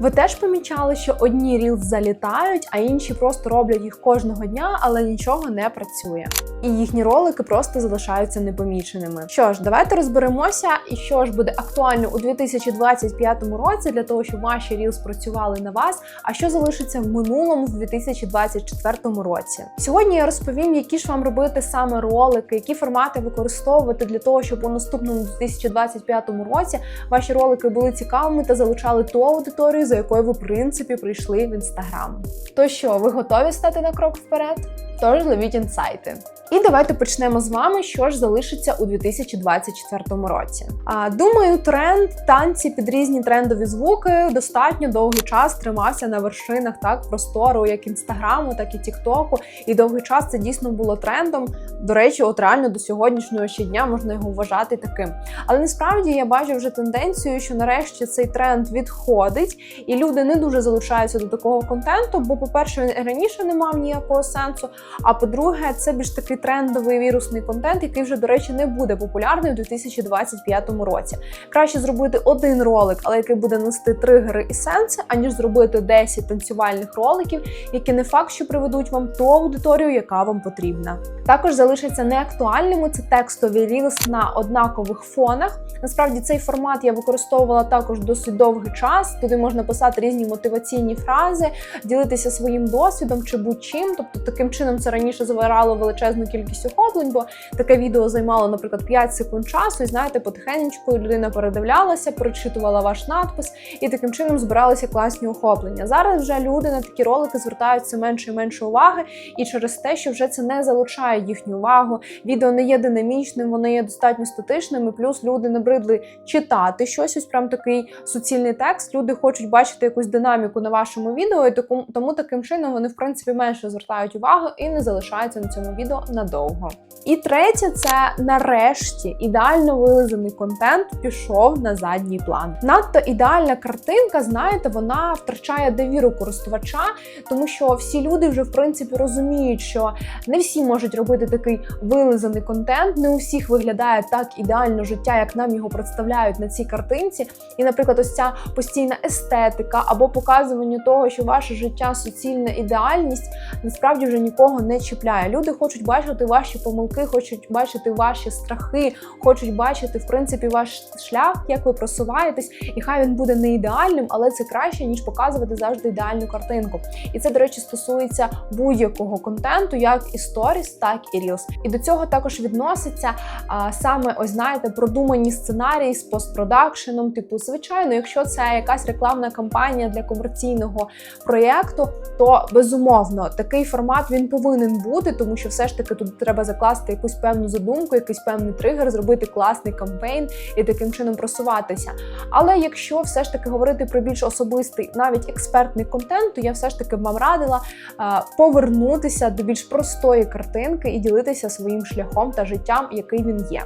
Ви теж помічали, що одні Reels залітають, а інші просто роблять їх кожного дня, але нічого не працює. І їхні ролики просто залишаються непоміченими. Що ж, давайте розберемося, і що ж буде актуально у 2025 році для того, щоб ваші Reels працювали на вас, а що залишиться в минулому в 2024 році. Сьогодні я розповім, які ж вам робити саме ролики, які формати використовувати для того, щоб у наступному 2025 році ваші ролики були цікавими та залучали ту аудиторію, за якою ви в принципі прийшли в інстаграм. То що, ви готові стати на крок вперед? Тож ловіть інсайти. І давайте почнемо з вами, що ж залишиться у 2024 році. А думаю, тренд танці під різні трендові звуки достатньо довгий час тримався на вершинах так простору, як інстаграму, так і Тіктоку. І довгий час це дійсно було трендом. До речі, от реально до сьогоднішнього ще дня можна його вважати таким. Але насправді я бачу вже тенденцію, що нарешті цей тренд відходить, і люди не дуже залучаються до такого контенту. Бо, по-перше, він раніше не мав ніякого сенсу. А по-друге, це більш такий трендовий вірусний контент, який вже, до речі, не буде популярний у 2025 році. Краще зробити один ролик, але який буде нести тригери і сенси, аніж зробити 10 танцювальних роликів, які не факт, що приведуть вам ту аудиторію, яка вам потрібна. Також залишиться неактуальними це текстові рілс на однакових фонах. Насправді цей формат я використовувала також досить довгий час. Туди можна писати різні мотиваційні фрази, ділитися своїм досвідом чи будь-чим. Тобто таким чином це раніше забирало величезну кількість охоплень, бо таке відео займало, наприклад, 5 секунд часу, і знаєте, потихеньку людина передивлялася, прочитувала ваш надпис, і таким чином збиралися класні охоплення. Зараз вже люди на такі ролики звертаються менше і менше уваги, і через те, що вже це не залучає їхню увагу. Відео не є динамічним, вони є достатньо статичними. Плюс люди набридли читати щось, ось прям такий суцільний текст. Люди хочуть бачити якусь динаміку на вашому відео, і тому таким чином вони в принципі менше звертають увагу і не залишаються на цьому відео надовго. І третє, це нарешті ідеально вилизаний контент пішов на задній план. Надто ідеальна картинка, знаєте, вона втрачає довіру користувача, тому що всі люди вже в принципі розуміють, що не всі можуть робити такий вилизаний контент, не у всіх виглядає так ідеально життя, як нам його представляють на цій картинці. І, наприклад, ось ця постійна естетика або показування того, що ваше життя суцільна ідеальність, насправді вже нікого не чіпляє. Люди хочуть бачити ваші помилки, хочуть бачити ваші страхи, хочуть бачити в принципі ваш шлях, як ви просуваєтесь, і хай він буде не ідеальним, але це краще ніж показувати завжди ідеальну картинку. І це, до речі, стосується будь-якого контенту, як і сторіс, так і Reels. І до цього також відноситься а, саме ось знаєте продумані сценарії з постпродакшеном. Типу, звичайно, якщо це якась рекламна кампанія для комерційного проєкту, то безумовно такий формат він повинен бути, тому що все ж таки тут треба закласти якусь певну задумку, якийсь певний тригер, зробити класний кампейн і таким чином просуватися. Але якщо все ж таки говорити про більш особистий, навіть експертний контент, то я все ж таки вам радила повернутися до більш простої картинки і ділитися своїм шляхом та життям, який він є.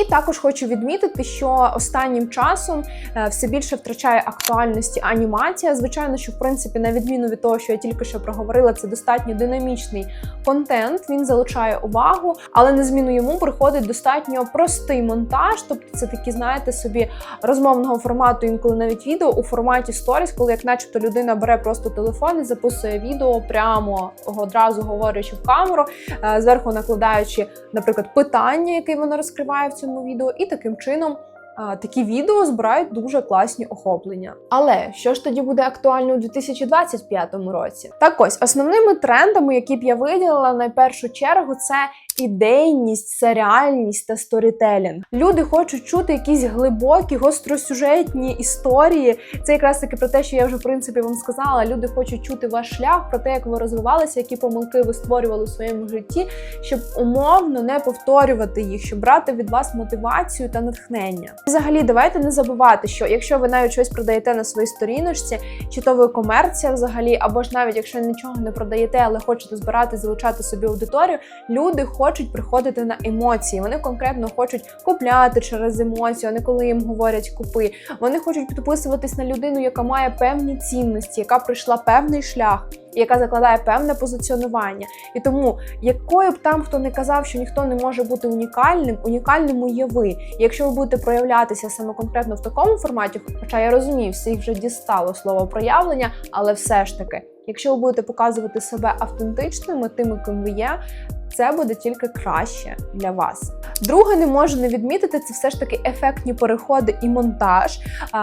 І також хочу відмітити, що останнім часом е, все більше втрачає актуальності анімація. Звичайно, що в принципі, на відміну від того, що я тільки що проговорила, це достатньо динамічний контент. Він залучає увагу, але на зміну йому приходить достатньо простий монтаж. Тобто, це такі, знаєте, собі розмовного формату, інколи навіть відео у форматі сторіс, коли як, начебто, людина бере просто телефон і записує відео прямо одразу говорячи в камеру, е, зверху накладаючи, наприклад, питання, яке вона розкриває в цьому відео, і таким чином. Такі відео збирають дуже класні охоплення. Але що ж тоді буде актуально у 2025 році? Так ось основними трендами, які б я виділила на першу чергу, це ідейність, серіальність та сторітелінг. Люди хочуть чути якісь глибокі, гостросюжетні історії. Це якраз таки про те, що я вже в принципі вам сказала. Люди хочуть чути ваш шлях, про те, як ви розвивалися, які помилки ви створювали у своєму житті, щоб умовно не повторювати їх, щоб брати від вас мотивацію та натхнення. Взагалі, давайте не забувати, що якщо ви навіть щось продаєте на своїй сторіночці, чи то ви комерція взагалі, або ж навіть якщо нічого не продаєте, але хочете збирати, залучати собі аудиторію, люди хочуть хочуть приходити на емоції. Вони конкретно хочуть купляти через емоцію, а не коли їм говорять купи. Вони хочуть підписуватись на людину, яка має певні цінності, яка пройшла певний шлях. Яка закладає певне позиціонування, і тому якою б там хто не казав, що ніхто не може бути унікальним, унікальним є ви. І якщо ви будете проявлятися саме конкретно в такому форматі, хоча я розумію, всіх вже дістало слово проявлення, але все ж таки, якщо ви будете показувати себе автентичними, тими, ким ви є, це буде тільки краще для вас. Друге, не можу не відмітити, це все ж таки ефектні переходи і монтаж.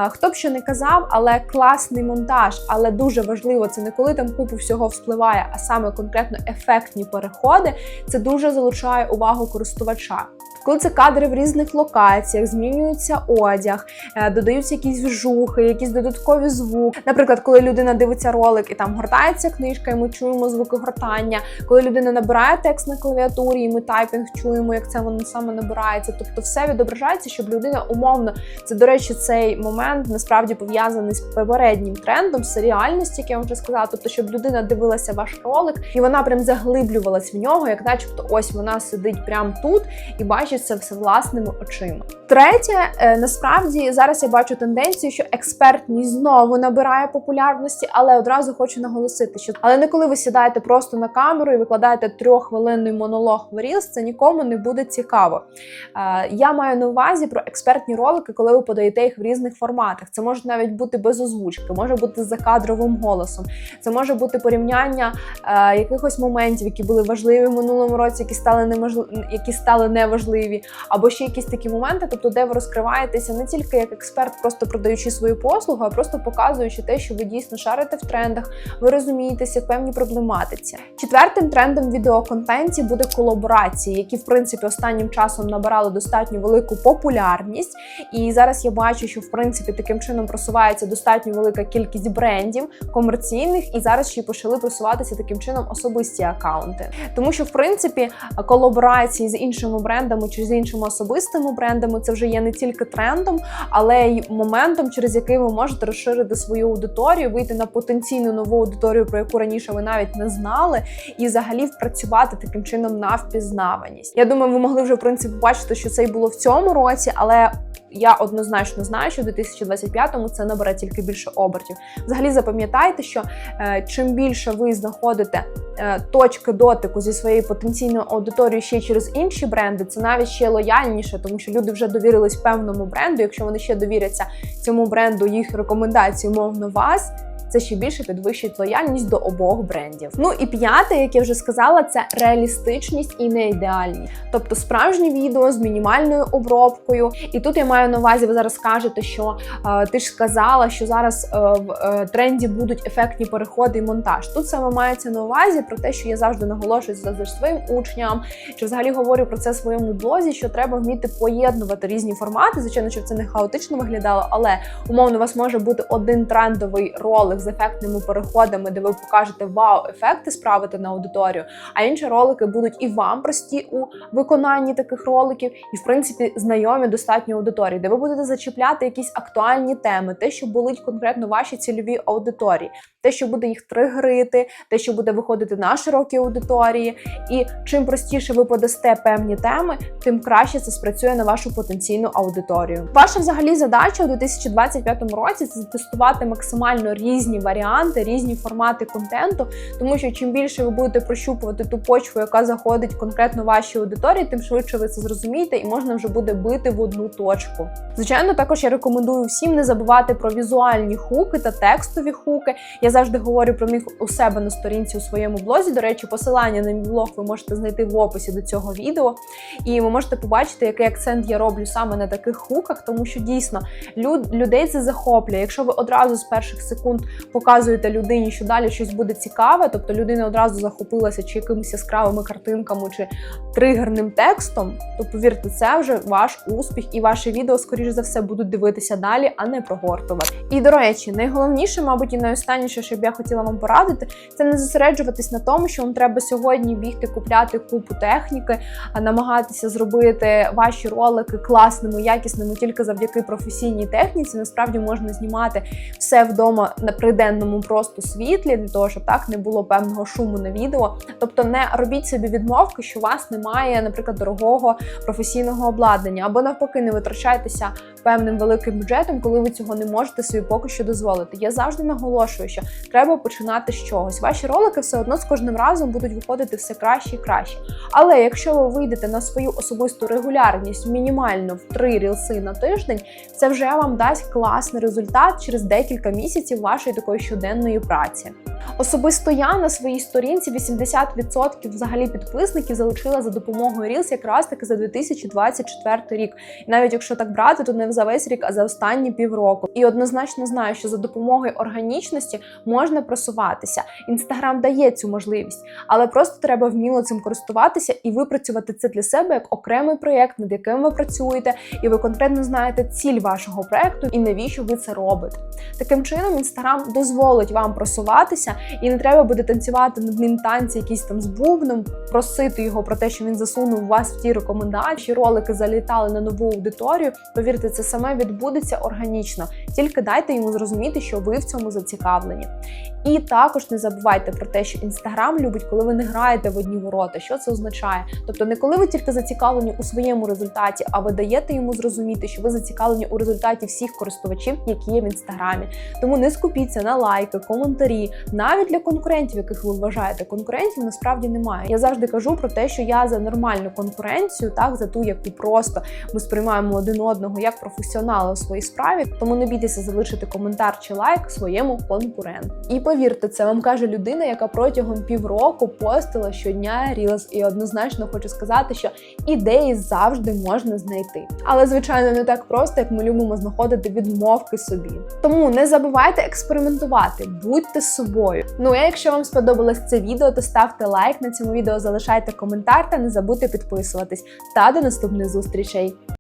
Хто б що не казав, але класний монтаж, але дуже важливо це не коли там купу всього вспливає, а саме конкретно ефектні переходи. Це дуже залучає увагу користувача. Коли це кадри в різних локаціях, змінюється одяг, е, додаються якісь вжухи, якісь додаткові звуки. Наприклад, коли людина дивиться ролик і там гортається книжка, і ми чуємо звуки гортання. Коли людина набирає текст на клавіатурі, і ми тайпінг чуємо, як це воно саме набирається. Тобто, все відображається, щоб людина умовно. Це, до речі, цей момент насправді пов'язаний з попереднім трендом, серіальності, як я вам вже сказала. Тобто, щоб людина дивилася ваш ролик, і вона прям заглиблювалась в нього, як начебто, ось вона сидить прямо тут і бачить це все власними очима. Третє, е, насправді зараз я бачу тенденцію, що експертність знову набирає популярності, але одразу хочу наголосити, що але не коли ви сідаєте просто на камеру і викладаєте трьоххвилинний монолог в Reels, це нікому не буде цікаво. Е, Я маю на увазі про експертні ролики, коли ви подаєте їх в різних форматах. Це може навіть бути без озвучки, може бути з закадровим голосом. Це може бути порівняння е, якихось моментів, які були важливі в минулому році, які стали неможливі, які стали неважливі, або ще якісь такі моменти, тобто де ви розкриваєтеся не тільки як експерт, просто продаючи свою послугу, а просто показуючи те, що ви дійсно шарите в трендах, ви розумієтеся в певній проблематиці. Четвертим трендом відеоконтенті буде колаборації, які в принципі останнім часом набирали достатньо велику популярність. І зараз я бачу, що в принципі таким чином просувається достатньо велика кількість брендів комерційних, і зараз ще й почали просуватися таким чином особисті акаунти. Тому що в принципі колаборації з іншими брендами чи з іншими особистими брендами це вже є не тільки трендом, але й моментом, через який ви можете розширити свою аудиторію, вийти на потенційну нову аудиторію, про яку раніше ви навіть не знали, і взагалі впрацювати таким чином на впізнаваність. Я думаю, ви могли вже в принципі бачити, що це й було в цьому році, але я однозначно знаю, що в 2025-му це набере тільки більше обертів. Взагалі запам'ятайте, що е, чим більше ви знаходите точки дотику зі своєю потенційною аудиторією ще через інші бренди, це навіть ще лояльніше, тому що люди вже довірились певному бренду. Якщо вони ще довіряться цьому бренду, їх рекомендації, умовно вас. Це ще більше підвищить лояльність до обох брендів. Ну і п'яте, як я вже сказала, це реалістичність і не ідеальність. Тобто справжнє відео з мінімальною обробкою. І тут я маю на увазі, ви зараз скажете, що е, ти ж сказала, що зараз е, в е, тренді будуть ефектні переходи і монтаж. Тут саме мається на увазі про те, що я завжди наголошую завжди своїм учням, чи взагалі говорю про це в своєму блозі, що треба вміти поєднувати різні формати. Звичайно, щоб це не хаотично виглядало, але умовно у вас може бути один трендовий ролик з ефектними переходами, де ви покажете вау-ефекти справити на аудиторію. А інші ролики будуть і вам прості у виконанні таких роликів, і в принципі знайомі достатньо аудиторії, де ви будете зачіпляти якісь актуальні теми, те, що болить конкретно вашій цільовій аудиторії, те, що буде їх тригерити, те, що буде виходити на широкі аудиторії. І чим простіше ви подасте певні теми, тим краще це спрацює на вашу потенційну аудиторію. Ваша взагалі задача у 2025 році це тестувати максимально різні варіанти, різні формати контенту, тому що чим більше ви будете прощупувати ту почву, яка заходить конкретно вашій аудиторії, тим швидше ви це зрозумієте, і можна вже буде бити в одну точку. Звичайно, також я рекомендую всім не забувати про візуальні хуки та текстові хуки. Я завжди говорю про них у себе на сторінці у своєму блозі. До речі, посилання на мій блог ви можете знайти в описі до цього відео, і ви можете побачити, який акцент я роблю саме на таких хуках, тому що дійсно люд, людей це захоплює. Якщо ви одразу з перших секунд показуєте людині, що далі щось буде цікаве, тобто людина одразу захопилася чи якимись яскравими картинками, чи тригерним текстом, то повірте, це вже ваш успіх, і ваше відео, скоріш за все, будуть дивитися далі, а не прогортувати. І до речі, найголовніше, мабуть, і найостанніше, що б я хотіла вам порадити, це не зосереджуватись на тому, що вам треба сьогодні бігти, купляти купу техніки, а намагатися зробити ваші ролики класними, якісними тільки завдяки професійній техніці. Насправді можна знімати все вдома при триденному просто світлі, для того, щоб так не було певного шуму на відео. Тобто не робіть собі відмовки, що у вас немає, наприклад, дорогого професійного обладнання, або навпаки, не витрачайтеся певним великим бюджетом, коли ви цього не можете собі поки що дозволити. Я завжди наголошую, що треба починати з чогось. Ваші ролики все одно з кожним разом будуть виходити все краще і краще. Але якщо ви вийдете на свою особисту регулярність мінімально в три рілси на тиждень, це вже вам дасть класний результат через декілька місяців вашої такої щоденної праці. Особисто я на своїй сторінці 80% взагалі підписників залучила за допомогою Reels якраз таки за 2024 рік. І навіть якщо так брати, то не за весь рік, а за останні півроку. І однозначно знаю, що за допомогою органічності можна просуватися. Інстаграм дає цю можливість, але просто треба вміло цим користуватися і випрацювати це для себе як окремий проєкт, над яким ви працюєте, і ви конкретно знаєте ціль вашого проєкту і навіщо ви це робите. Таким чином, інстаграм дозволить вам просуватися, і не треба буде танцювати над ним танці, якісь там з бубном, просити його про те, що він засунув вас в ті рекомендації. Ролики залітали на нову аудиторію. Повірте, це саме відбудеться органічно. Тільки дайте йому зрозуміти, що ви в цьому зацікавлені. І також не забувайте про те, що інстаграм любить, коли ви не граєте в одні ворота. Що це означає? Тобто, не коли ви тільки зацікавлені у своєму результаті, а ви даєте йому зрозуміти, що ви зацікавлені у результаті всіх користувачів, які є в інстаграмі. Тому не скупіться на лайки, коментарі, навіть для конкурентів, яких ви вважаєте. Конкурентів насправді немає. Я завжди кажу про те, що я за нормальну конкуренцію, так за ту, яку просто ми сприймаємо один одного як професіонала у своїй справі. Тому не бійтеся залишити коментар чи лайк своєму конкуренту. І повірте, це вам каже людина, яка протягом півроку постила щодня Reels. І однозначно хочу сказати, що ідеї завжди можна знайти. Але звичайно не так просто, як ми любимо знаходити відмовки собі. Тому не забувайте експериментувати, будьте собою. Ну а якщо вам сподобалось це відео, то ставте лайк на цьому відео, залишайте коментар та не забудьте підписуватись. Та до наступних зустрічей!